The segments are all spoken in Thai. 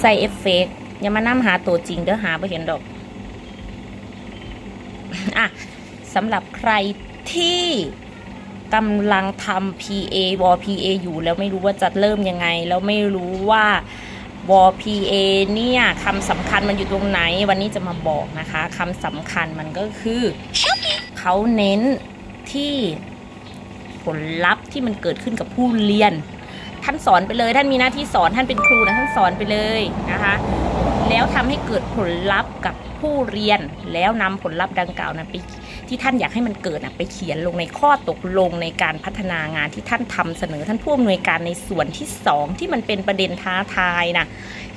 ใส่เอฟเฟกต์อย่ามานํหาตัวจริงเด้อหาไปเห็นดอก อะสำหรับใครที่กำลังทำ PA วอ PA อยู่แล้วไม่รู้ว่าจะเริ่มยังไง แล้วไม่รู้ว่าวอ PA เนี่ยคำสำคัญมันอยู่ตรงไหน วันนี้จะมาบอกนะคะคำสำคัญมันก็คือ เขาเน้นที่ผลลัพธ์ที่มันเกิดขึ้นกับผู้เรียน ท่านสอนไปเลย ท่านมีหน้าที่สอนท่านเป็นครูนะท่านสอนไปเลยนะคะแล้วทำให้เกิดผลลัพธ์กับผู้เรียนแล้วนำผลลัพธ์ดังกล่าวนั้นไปที่ท่านอยากให้มันเกิดนะไปเขียนลงในข้อตกลงในการพัฒนางานที่ท่านทำเสนอ ท่านผู้อำนวยการในส่วนที่สองที่มันเป็นประเด็นท้าทายนะ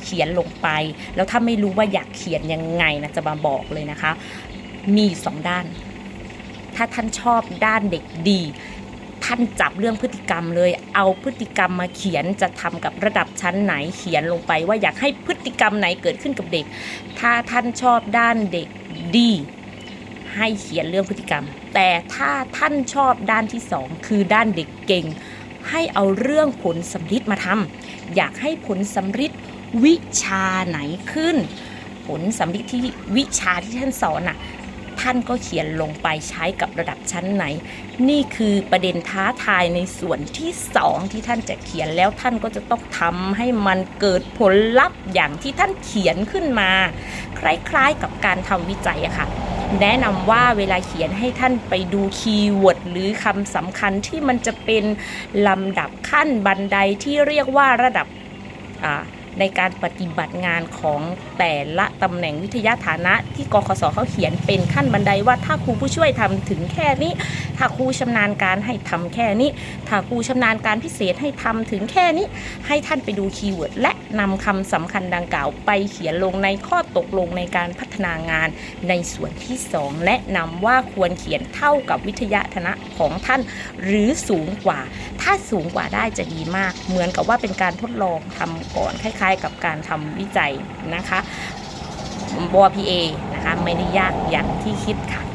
เขียนลงไป แล้วถ้าไม่รู้ว่าอยากเขียนยังไงนะจะมาบอกเลยนะคะ มีสองด้าน ถ้าท่านชอบด้านเด็กดี ท่านจับเรื่องพฤติกรรมเลย เอาพฤติกรรมมาเขียนจะทำกับระดับชั้นไหนเขียนลงไป ว่าอยากให้พฤติกรรมไหนเกิดขึ้นกับเด็ก ถ้าท่านชอบด้านเด็กดี ให้เขียนเรื่องพฤติกรรม แต่ถ้าท่านชอบด้านที่สองคือด้านเด็กเก่ง ให้เอาเรื่องผลสำลิดมาทำอยากให้ผลสำลิดวิชาไหนขึ้น ผลสำลิดที่วิชาที่ท่านสอนน่ะ ท่านก็เขียนลงไปใช้กับระดับชั้นไหน นี่คือประเด็นท้าทายในส่วนที่สองที่ท่านจะเขียนแล้วท่านก็จะต้องทำให้มันเกิดผลลัพธ์อย่างที่ท่านเขียนขึ้นมา คล้ายๆกับการทำวิจัยอะค่ะแนะนำว่าเวลาเขียนให้ท่านไปดูคีย์เวิร์ดหรือคำสำคัญที่มันจะเป็นลำดับขั้นบันไดที่เรียกว่าระดับอ่า ในการปฏิบัติงานของแต่ละตำแหน่งวิทยาฐานะที่กคสเขาเขียนเป็นขั้นบันไดว่าถ้าครูผู้ช่วยทำถึงแค่นี้ ถ้าครูชำนาญการให้ทำแค่นี้ ถ้าครูชำนาญการพิเศษให้ทำถึงแค่นี้ ให้ท่านไปดูคีย์เวิร์ดและนำคำสำคัญดังกล่าว ไปเขียนลงในข้อตกลงในการพัฒนางานในส่วนที่ 2แนะนำว่าควรเขียนเท่ากับวิทยาฐานะของท่านหรือสูงกว่า ถ้าสูงกว่าได้จะดีมาก เหมือนกับว่าเป็นการทดลองทำก่อนคล้ายๆ กับการทำวิจัยนะคะบอพีเอนะคะไม่ได้ยากอย่างที่คิดค่ะ